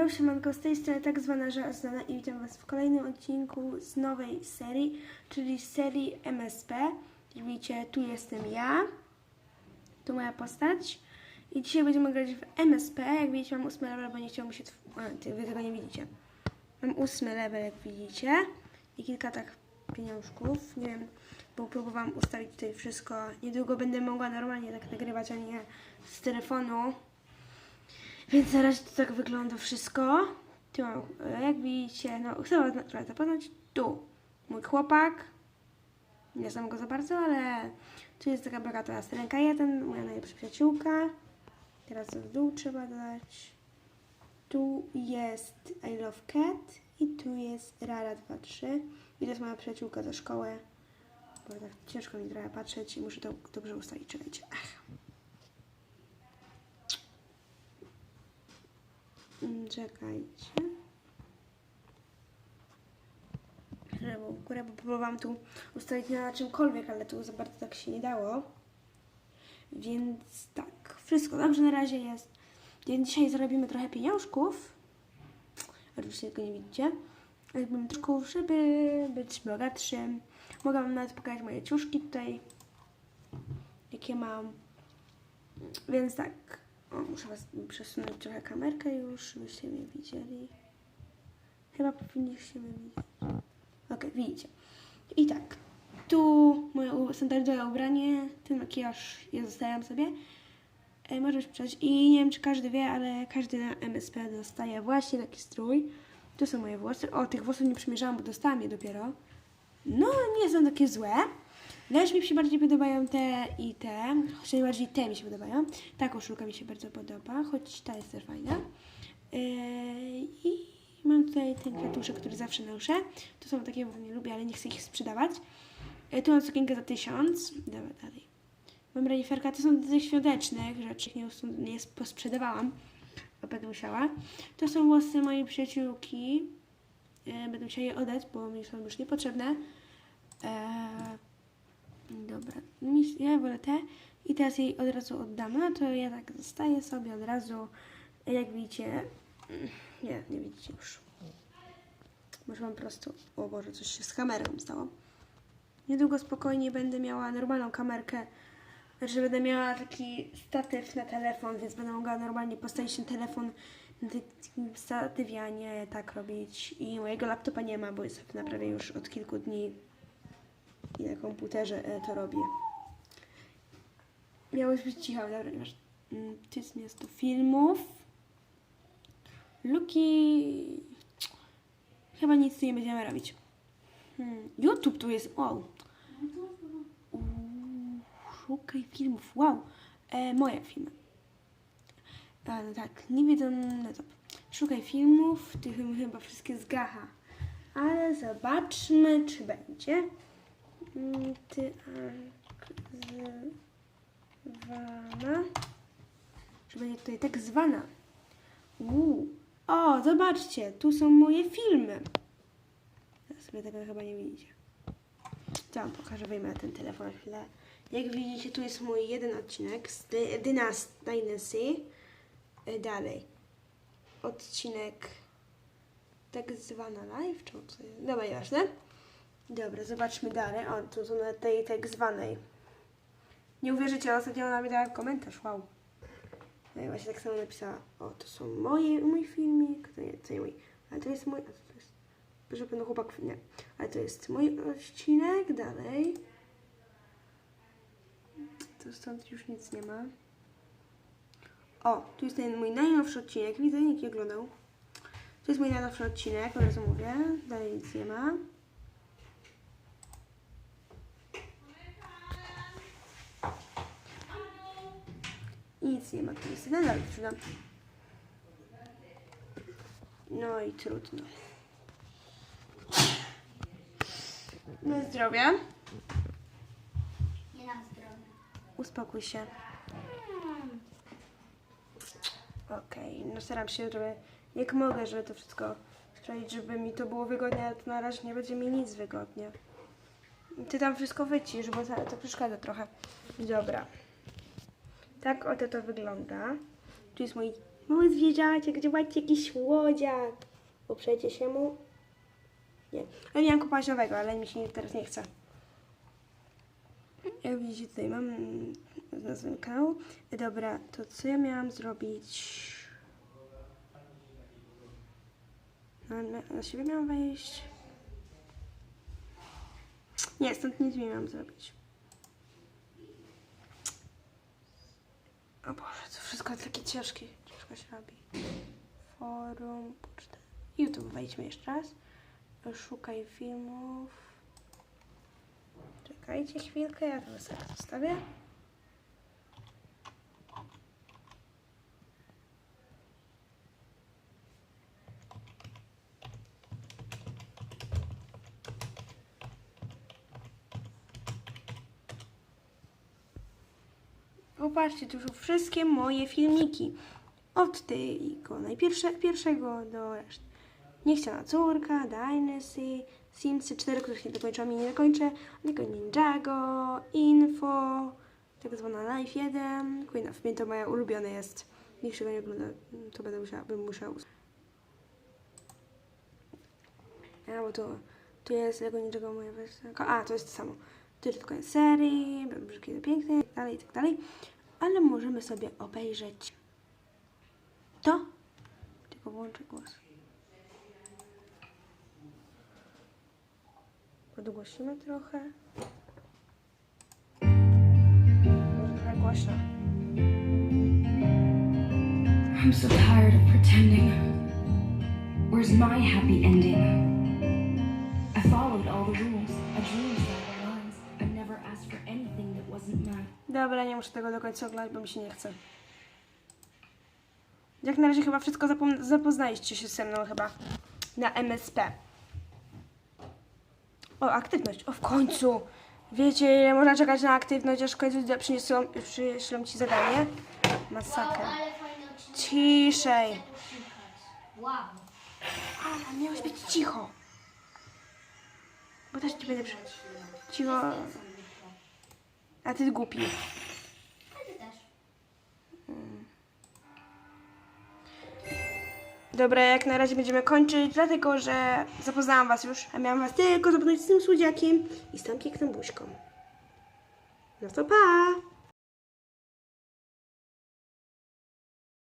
Yo, siemanko, z tej strony tak zwana Żelazna i witam Was w kolejnym odcinku z nowej serii, czyli serii MSP. Jak widzicie, tu jestem ja, tu moja postać i dzisiaj będziemy grać w MSP. Jak widzicie, mam ósmy level, bo nie chciało mi się... A, wy tego nie widzicie. Mam ósmy level, jak widzicie i kilka tak pieniążków. Nie wiem, bo próbowałam ustawić tutaj wszystko. Niedługo będę mogła normalnie tak nagrywać, a nie z telefonu. Więc na razie to tak wygląda wszystko. Tu mam, e, jak widzicie, no chcę was trochę zapoznać. Tu mój chłopak. Nie znam go za bardzo, ale tu jest taka Beata Starenka 1, moja najlepsza przyjaciółka. Teraz w dół trzeba dodać. Tu jest I Love Cat i tu jest Rara 23. I to jest moja przyjaciółka ze szkoły. Bo tak ciężko mi trochę patrzeć i muszę to dobrze ustawić. Czekajcie. Ach. Czekajcie. Lewą górę, bo próbowałam tu ustawić na czymkolwiek, ale tu za bardzo tak się nie dało. Więc tak, wszystko dobrze na razie jest. Więc dzisiaj zarobimy trochę pieniążków. Oczywiście tego nie widzicie. Jakbym tylko, żeby być bogatszym. Mogę wam nawet pokazać moje ciuszki tutaj. Jakie mam. Więc tak, o, muszę was przesunąć trochę kamerkę już, żebyście mnie widzieli. Chyba powinniście mnie widzieć. Okej, widzicie. I tak, tu moje standardowe ubranie, ten makijaż ja zostawiam sobie. E, możesz przejść. I nie wiem, czy każdy wie, ale każdy na MSP dostaje właśnie taki strój. Tu są moje włosy. O, tych włosów nie przymierzałam, bo dostałam je dopiero. No, nie są takie złe. Lecz mi się bardziej podobają te i te. Choć najbardziej te mi się podobają. Ta koszulka mi się bardzo podoba, choć ta jest też fajna. Yy, I mam tutaj ten kwiatuszek, który zawsze noszę. To są takie, bo nie lubię, ale nie chcę ich sprzedawać. Yy, tu mam sukienkę za tysiąc. Dobra, dalej. Mam reniferka, to są ze świątecznych rzeczy, nie, nie posprzedawałam, bo będę musiała. To są włosy mojej przyjaciółki. Yy, będę musiała je oddać, bo mi są już niepotrzebne. Eee, Dobra, ja wolę te i teraz jej od razu oddamy, no to ja tak zostaję sobie od razu, jak widzicie, mm, nie, nie widzicie już. Może mam prostu, o Boże, coś się z kamerą stało. Niedługo spokojnie będę miała normalną kamerkę, znaczy będę miała taki statyw na telefon, więc będę mogła normalnie postawić ten telefon na takim statywie, a nie tak robić. I mojego laptopa nie ma, bo jest w naprawie już od kilku dni i na komputerze e, to robię. Miałeś być cicho, dobra, masz. Mm, jest miasto filmów. Luki. Chyba nic nie będziemy robić. Hmm. YouTube tu jest. Wow. Uuu, szukaj filmów. Wow. E, moje filmy. A, no tak, nie wiedzą na to. Szukaj filmów, tych chyba wszystkie z Gacha. Ale zobaczmy, czy będzie. Ty, zwana. Że będzie tutaj tak zwana. Uuu. O, zobaczcie, tu są moje filmy. Teraz sobie tego chyba nie widzicie. To wam pokażę, wyjmę ten telefon na chwilę. Jak widzicie, tu jest mój jeden odcinek z Dy- Dynast Dynasty. E, Dalej. Odcinek tak zwana live, czy co? Dobra, nieważne. Dobra, zobaczmy dalej. O, tu są na tej tak zwanej. Nie uwierzycie, ostatnio ona mi dała komentarz, wow. No i właśnie tak samo napisała, o, to są moje, mój filmik, to nie, to nie mój, ale to jest mój, a to jest? Proszę pana chłopak, nie, ale to jest mój odcinek, dalej. To stąd już nic nie ma. O, tu jest ten mój najnowszy odcinek, widzę, nikt nie oglądał. To jest mój najnowszy odcinek, od razu mówię, dalej nic nie ma. Nic nie ma, tu jest dalej przydam. No i trudno. Na zdrowie. Nie nam zdrowia. Uspokój się. Okej, no staram się, żeby jak mogę, żeby to wszystko sprawić, żeby mi to było wygodnie, ale to na razie nie będzie mi nic wygodnie. Ty tam wszystko wycisz, bo to przeszkadza trochę. Dobra. Tak oto to wygląda. Tu jest mój Mały zwierzaczek, gdzie macie jakiś łodziak. Poprzecie się mu. Nie. Ale miałam kupować nowego, ale mi się teraz nie chce. Jak widzicie, tutaj mam nazwę kanału. Dobra, to co ja miałam zrobić? Na, na, na siebie miałam wejść. Nie, stąd nic nie miałam zrobić. O Boże, to wszystko takie ciężkie. Ciężko się robi. Forum, poczta. YouTube wejdźmy jeszcze raz. Szukaj filmów. Czekajcie chwilkę, ja to sobie zostawię. Popatrzcie, tu są wszystkie moje filmiki. Od tego najpierwsze, pierwszego do reszty. Niechciana córka, Dynasty, Simsy 4, których nie dokończyłam i nie dokończę, tylko Ninjago, Info, tak zwana Life 1, Queen of Mint to moja ulubiona jest. Go nie ogląda, to będę musiała, bym musiała us- A, bo tu, tu jest Lego Ninjago moja wersja. A, to jest to samo. Tu jest tylko serii, brzydkie, piękne, i tak dalej, i tak dalej. Ale możemy sobie obejrzeć to. Tylko włączę głos. Podgłosimy trochę. Może trochę głośno. I'm so tired of pretending. Where's my happy ending? Dobra, nie muszę tego do końca oglądać, bo mi się nie chce. Jak na razie chyba wszystko zapoznaliście się ze mną chyba na MSP. O, aktywność. O, w końcu. Wiecie, ile można czekać na aktywność, aż w końcu przyniosą, przyślą ci zadanie? Masakra. Ciszej. Wow. Ale miałeś być cicho. Bo też ci będę. Cicho. A ty głupi. A ty też. Dobra, jak na razie będziemy kończyć, dlatego że zapoznałam was już, a miałam was tylko zapoznać z tym słodziakiem i z tą piękną buźką. No to pa!